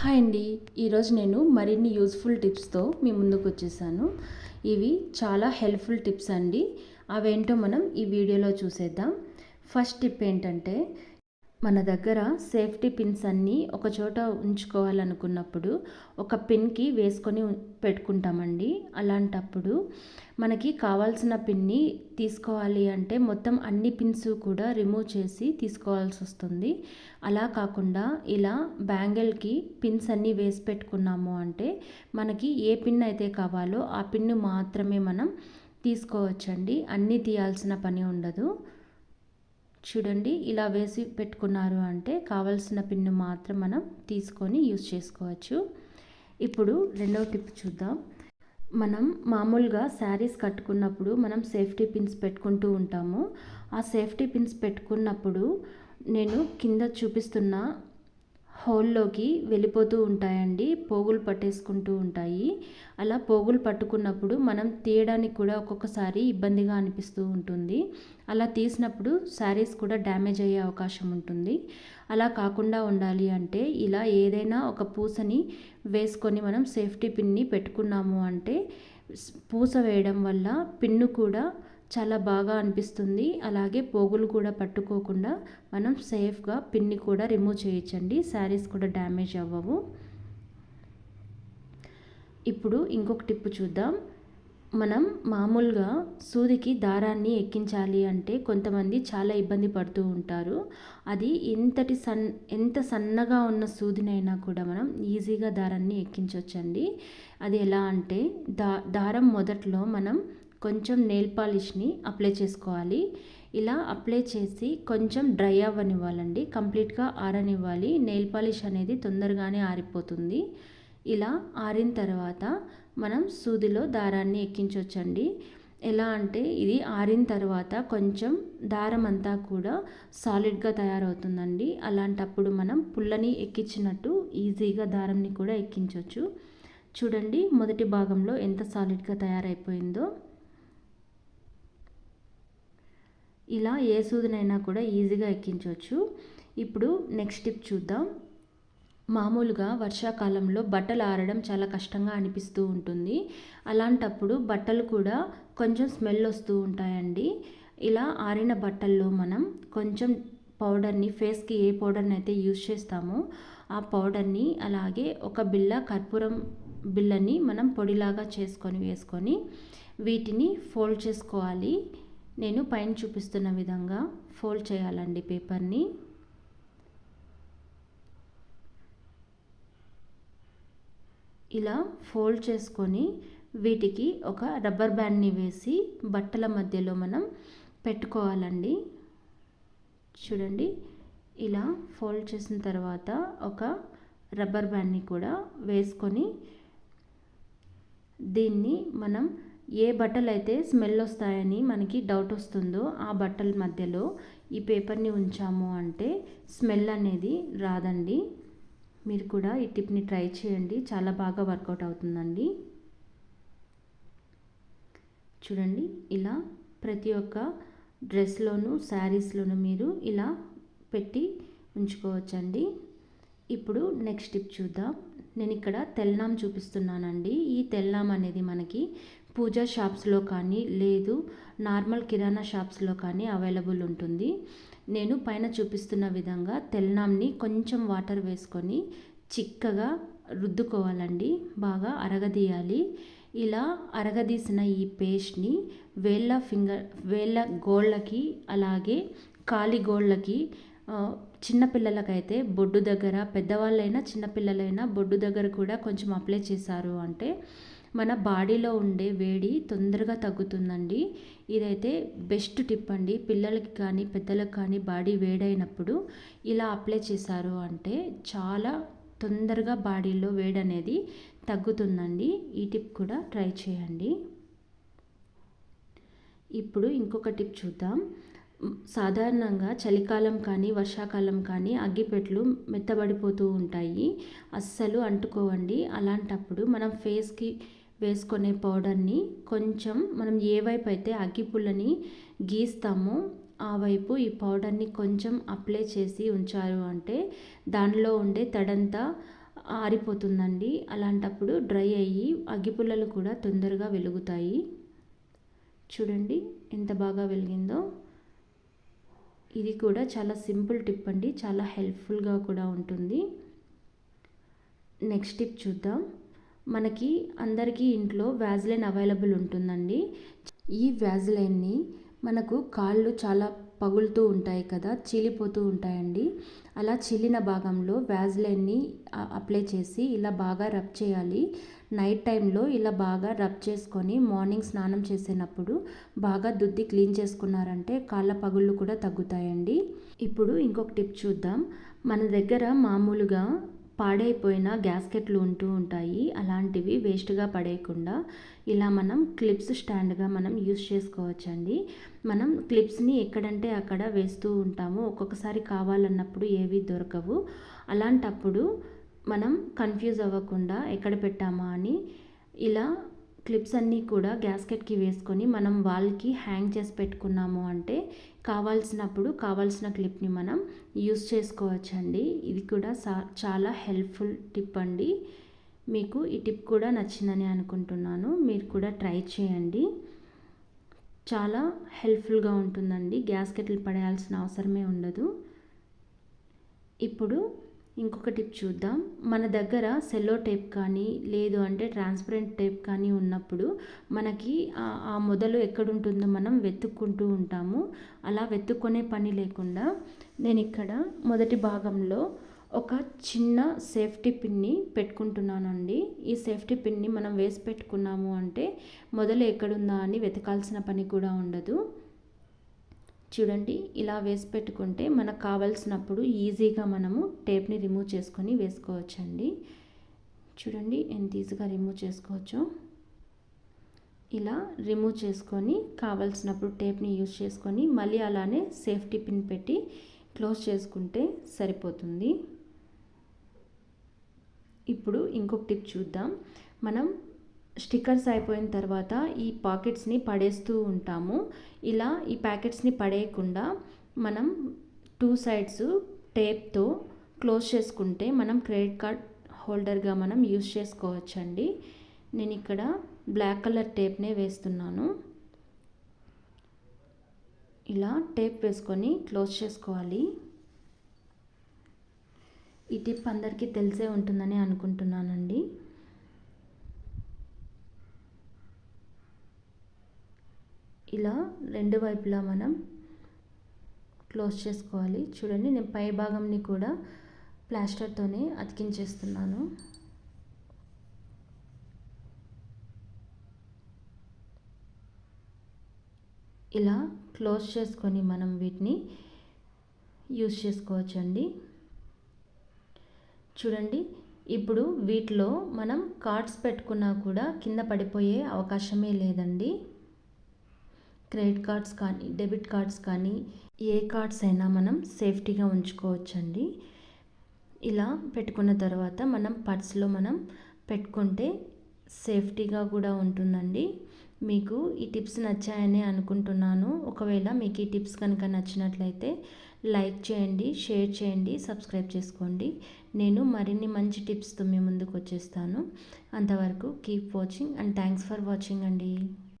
Hi అండి. ఈరోజు నేను మరిన్ని యూస్ఫుల్ టిప్స్తో మీ ముందుకు వచ్చేసాను. ఇవి చాలా హెల్ప్ఫుల్ టిప్స్ అండి. అవేంటో మనం ఈ వీడియోలో చూసేద్దాం. ఫస్ట్ టిప్ ఏంటంటే మన దగ్గర సేఫ్టీ పిన్స్ అన్నీ ఒక చోట ఉంచుకోవాలనుకున్నప్పుడు ఒక పిన్కి వేసుకొని పెట్టుకుంటామండి. అలాంటప్పుడు మనకి కావాల్సిన పిన్ని తీసుకోవాలి అంటే మొత్తం అన్ని పిన్స్ కూడా రిమూవ్ చేసి తీసుకోవాల్సి వస్తుంది. అలా కాకుండా ఇలా బ్యాంగిల్కి పిన్స్ అన్నీ వేసి పెట్టుకున్నాము అంటే మనకి ఏ పిన్ అయితే కావాలో ఆ పిన్ను మాత్రమే మనం తీసుకోవచ్చండి. అన్నీ తీయాల్సిన పని ఉండదు. చూడండి ఇలా వేసి పెట్టుకున్నారు అంటే కావలసిన పిన్ను మాత్రం మనం తీసుకొని యూస్ చేసుకోవచ్చు. ఇప్పుడు రెండవ టిప్ చూద్దాం. మనం మామూలుగా శారీస్ కట్టుకున్నప్పుడు మనం సేఫ్టీ పిన్స్ పెట్టుకుంటూ ఉంటాము. ఆ సేఫ్టీ పిన్స్ పెట్టుకున్నప్పుడు నేను కింద చూపిస్తున్న హోల్లోకి వెళ్ళిపోతూ ఉంటాయండి పోగులు పట్టేసుకుంటూ ఉంటాయి. అలా పోగులు పట్టుకున్నప్పుడు మనం తీయడానికి కూడా ఒక్కొక్కసారి ఇబ్బందిగా అనిపిస్తూ ఉంటుంది. అలా తీసినప్పుడు శారీస్ కూడా డ్యామేజ్ అయ్యే అవకాశం ఉంటుంది. అలా కాకుండా ఉండాలి అంటే ఇలా ఏదైనా ఒక పూసని వేసుకొని మనం సేఫ్టీ పిన్ని పెట్టుకున్నాము అంటే పూస వేయడం వల్ల పిన్ను కూడా చాలా బాగా అనిపిస్తుంది. అలాగే పోగులు కూడా పట్టుకోకుండా మనం సేఫ్గా పిన్ని కూడా రిమూవ్ చేయొచ్చండి. శారీస్ కూడా డ్యామేజ్ అవ్వవు. ఇప్పుడు ఇంకొక టిప్ చూద్దాం. మనం మామూలుగా సూదికి దారాన్ని ఎక్కించాలి అంటే కొంతమంది చాలా ఇబ్బంది పడుతూ ఉంటారు. అది ఎంతటి సన్ ఎంత సన్నగా ఉన్న సూదినైనా కూడా మనం ఈజీగా దారాన్ని ఎక్కించవచ్చండి అది ఎలా అంటే దా దారం మొదట్లో మనం కొంచెం నెయిల్ పాలిష్ని అప్లై చేసుకోవాలి. ఇలా అప్లై చేసి కొంచెం డ్రై అవ్వనివ్వాలండి. కంప్లీట్గా ఆరనివ్వాలి. నెయిల్ పాలిష్ అనేది తొందరగానే ఆరిపోతుంది. ఇలా ఆరిన తర్వాత మనం సూదిలో దారాన్ని ఎక్కించవచ్చండి ఎలా అంటే ఇది ఆరిన తర్వాత కొంచెం దారం అంతా కూడా సాలిడ్గా తయారవుతుందండి. అలాంటప్పుడు మనం పుల్లని ఎక్కించినట్టు ఈజీగా దారంని కూడా ఎక్కించవచ్చు చూడండి మొదటి భాగంలో ఎంత సాలిడ్గా తయారైపోయిందో. ఇలా ఏ సూదినైనా కూడా ఈజీగా ఎక్కించవచ్చు. ఇప్పుడు నెక్స్ట్ టిప్ చూద్దాం. మామూలుగా వర్షాకాలంలో బట్టలు ఆరడం చాలా కష్టంగా అనిపిస్తూ ఉంటుంది. అలాంటప్పుడు బట్టలు కూడా కొంచెం స్మెల్ వస్తూ ఉంటాయండి. ఇలా ఆరిన బట్టల్లో మనం కొంచెం పౌడర్ని ఫేస్కి ఏ పౌడర్ని అయితే యూజ్ చేస్తామో ఆ పౌడర్ని అలాగే ఒక బిల్ల కర్పూరం బిల్లని మనం పొడిలాగా చేసుకొని వేసుకొని వీటిని ఫోల్డ్ చేసుకోవాలి. నేను పైన చూపిస్తున్న విధంగా ఫోల్డ్ చేయాలండి పేపర్ని. ఇలా ఫోల్డ్ చేసుకొని వీటికి ఒక రబ్బర్ బ్యాండ్ని వేసి బట్టల మధ్యలో మనం పెట్టుకోవాలండి. చూడండి ఇలా ఫోల్డ్ చేసిన తర్వాత ఒక రబ్బర్ బ్యాండ్ని కూడా వేసుకొని దీన్ని మనం ఏ బట్టలు అయితే స్మెల్ వస్తాయని మనకి డౌట్ వస్తుందో ఆ బట్టల మధ్యలో ఈ పేపర్ని ఉంచాము అంటే స్మెల్ అనేది రాదండి. మీరు కూడా ఈ టిప్ని ట్రై చేయండి. చాలా బాగా వర్కౌట్ అవుతుందండి. చూడండి ఇలా ప్రతి ఒక్క డ్రెస్లోను శారీస్లోను మీరు ఇలా పెట్టి ఉంచుకోవచ్చండి. ఇప్పుడు నెక్స్ట్ టిప్ చూద్దాం. నేను ఇక్కడ తెల్నాం చూపిస్తున్నానండి. ఈ తెల్నాం అనేది మనకి పూజా షాప్స్లో కానీ లేదు నార్మల్ కిరాణా షాప్స్లో కానీ అవైలబుల్ ఉంటుంది. నేను పైన చూపిస్తున్న విధంగా తెల్నాంని కొంచెం వాటర్ వేసుకొని చిక్కగా రుద్దుకోవాలండి. బాగా అరగదీయాలి. ఇలా అరగదీసిన ఈ పేస్ట్ని వేళ్ళ ఫింగర్ వేళ్ళ గోళ్ళకి అలాగే కాలి గోళ్ళకి చిన్నపిల్లలకైతే బొడ్డు దగ్గర పెద్దవాళ్ళైనా చిన్నపిల్లలైనా బొడ్డు దగ్గర కూడా కొంచెం అప్లై చేశారు అంటే మన బాడీలో ఉండే వేడి తొందరగా తగ్గుతుందండి. ఇదైతే బెస్ట్ టిప్ అండి. పిల్లలకి కానీ పెద్దలకు కానీ బాడీ వేడైనప్పుడు ఇలా అప్లై చేశారు అంటే చాలా తొందరగా బాడీలో వేడి అనేది తగ్గుతుందండి. ఈ టిప్ కూడా ట్రై చేయండి. ఇప్పుడు ఇంకొక టిప్ చూద్దాం. సాధారణంగా చలికాలం కానీ వర్షాకాలం కానీ అగ్గిపెట్లు మెత్తబడిపోతూ ఉంటాయి. అస్సలు అంటుకోవండి. అలాంటప్పుడు మనం ఫేస్కి వేసుకునే పౌడర్ని కొంచెం మనం ఏ వైపు అయితే అగ్గిపుల్లని గీస్తామో ఆ వైపు ఈ పౌడర్ని కొంచెం అప్లై చేసి ఉంచారు అంటే దానిలో ఉండే తడంతా ఆరిపోతుందండి. అలాంటప్పుడు డ్రై అయ్యి అగ్గిపుల్లలు కూడా తొందరగా వెలుగుతాయి. చూడండి ఎంత బాగా వెలిగిందో. ఇది కూడా చాలా సింపుల్ టిప్ అండి. చాలా హెల్ప్ఫుల్గా కూడా ఉంటుంది. నెక్స్ట్ టిప్ చూద్దాం. మనకి అందరికీ ఇంట్లో వ్యాజ్లైన్ అవైలబుల్ ఉంటుందండి. ఈ వ్యాజ్లైన్ని మనకు కాళ్ళు చాలా పగులుతూ ఉంటాయి కదా చీలిపోతూ ఉంటాయండి. అలా చిల్లిన భాగంలో వ్యాజ్లైన్ని అప్లై చేసి ఇలా బాగా రబ్ చేయాలి. నైట్ టైంలో ఇలా బాగా రబ్ చేసుకొని మార్నింగ్ స్నానం చేసినప్పుడు బాగా దుద్ది క్లీన్ చేసుకున్నారంటే కాళ్ళ పగుళ్ళు కూడా తగ్గుతాయండి. ఇప్పుడు ఇంకొక టిప్ చూద్దాం. మన దగ్గర మామూలుగా పాడైపోయిన గ్యాస్కెట్లు ఉంటూ ఉంటాయి. అలాంటివి వేస్ట్గా పడేయకుండా ఇలా మనం క్లిప్స్ స్టాండ్గా మనం యూస్ చేసుకోవచ్చండి. మనం క్లిప్స్ని ఎక్కడంటే అక్కడ వేస్తూ ఉంటాము. ఒక్కొక్కసారి కావాలన్నప్పుడు ఏవి దొరకవు. అలాంటప్పుడు మనం కన్ఫ్యూజ్ అవ్వకుండా ఎక్కడ పెట్టామా అని ఇలా క్లిప్స్ అన్నీ కూడా గ్యాస్కెట్కి వేసుకొని మనం వాల్కి హ్యాంగ్ చేసి పెట్టుకున్నాము అంటే కావాల్సినప్పుడు కావాల్సిన క్లిప్ని మనం యూస్ చేసుకోవచ్చండి. ఇది కూడా చాలా హెల్ప్ఫుల్ టిప్ అండి. మీకు ఈ టిప్ కూడా నచ్చిందని అనుకుంటున్నాను. మీరు కూడా ట్రై చేయండి. చాలా హెల్ప్ఫుల్గా ఉంటుందండి. గ్యాస్కెట్లు పడేయాల్సిన అవసరమే ఉండదు. ఇప్పుడు ఇంకొక టిప్ చూద్దాం. మన దగ్గర సెల్లో టేప్ కానీ లేదు అంటే ట్రాన్స్పరెంట్ టేప్ కానీ ఉన్నప్పుడు మనకి ఆ మొదలు ఎక్కడుంటుందో మనం వెతుక్కుంటూ ఉంటాము. అలా వెతుక్కునే పని లేకుండా నేను ఇక్కడ మొదటి భాగంలో ఒక చిన్న సేఫ్టీ పిన్ని పెట్టుకుంటున్నానండి. ఈ సేఫ్టీ పిన్ని మనం వేసి పెట్టుకున్నాము అంటే మొదలు ఎక్కడుందా అని వెతకాల్సిన పని కూడా ఉండదు. చూడండి ఇలా వేసి పెట్టుకుంటే మనకు కావాల్సినప్పుడు ఈజీగా మనము టేప్ని రిమూవ్ చేసుకొని వేసుకోవచ్చండి. చూడండి ఎంత ఈజీగా రిమూవ్ చేసుకోవచ్చో. ఇలా రిమూవ్ చేసుకొని కావాల్సినప్పుడు టేప్ని యూజ్ చేసుకొని మళ్ళీ అలానే సేఫ్టీ పిన్ పెట్టి క్లోజ్ చేసుకుంటే సరిపోతుంది. ఇప్పుడు ఇంకొక టిప్ చూద్దాం. మనం స్టిక్కర్స్ అయిపోయిన తర్వాత ఈ పాకెట్స్ని పడేస్తూ ఉంటాము. ఇలా ఈ ప్యాకెట్స్ని పడేయకుండా మనం టూ సైడ్స్ టేప్తో క్లోజ్ చేసుకుంటే మనం క్రెడిట్ కార్డ్ హోల్డర్గా మనం యూజ్ చేసుకోవచ్చండి. నేను ఇక్కడ బ్లాక్ కలర్ టేప్నే వేస్తున్నాను. ఇలా టేప్ వేసుకొని క్లోజ్ చేసుకోవాలి. ఈ టిప్ అందరికీ తెలిసే ఉంటుందని అనుకుంటున్నానండి. ఇలా రెండు వైపులా మనం క్లోజ్ చేసుకోవాలి. చూడండి నేను పై భాగంని కూడా ప్లాస్టర్తోనే అతికించేస్తున్నాను. ఇలా క్లోజ్ చేసుకొని మనం వీటిని యూస్ చేసుకోవచ్చండి. చూడండి ఇప్పుడు వీటిలో మనం కార్డ్స్ పెట్టుకున్నా కూడా కింద పడిపోయే అవకాశమే లేదండి. క్రెడిట్ కార్డ్స్ కానీ డెబిట్ కార్డ్స్ కానీ ఏ కార్డ్స్ అయినా మనం సేఫ్టీగా ఉంచుకోవచ్చండి. ఇలా పెట్టుకున్న తర్వాత మనం పర్స్లో మనం పెట్టుకుంటే సేఫ్టీగా కూడా ఉంటుందండి. మీకు ఈ టిప్స్ నచ్చాయని అనుకుంటున్నాను. ఒకవేళ మీకు ఈ టిప్స్ కనుక నచ్చినట్లయితే లైక్ చేయండి షేర్ చేయండి సబ్స్క్రైబ్ చేసుకోండి. నేను మరిన్ని మంచి టిప్స్తో మీ ముందుకు వచ్చేస్తాను. అంతవరకు keep watching and thanks for watching అండి.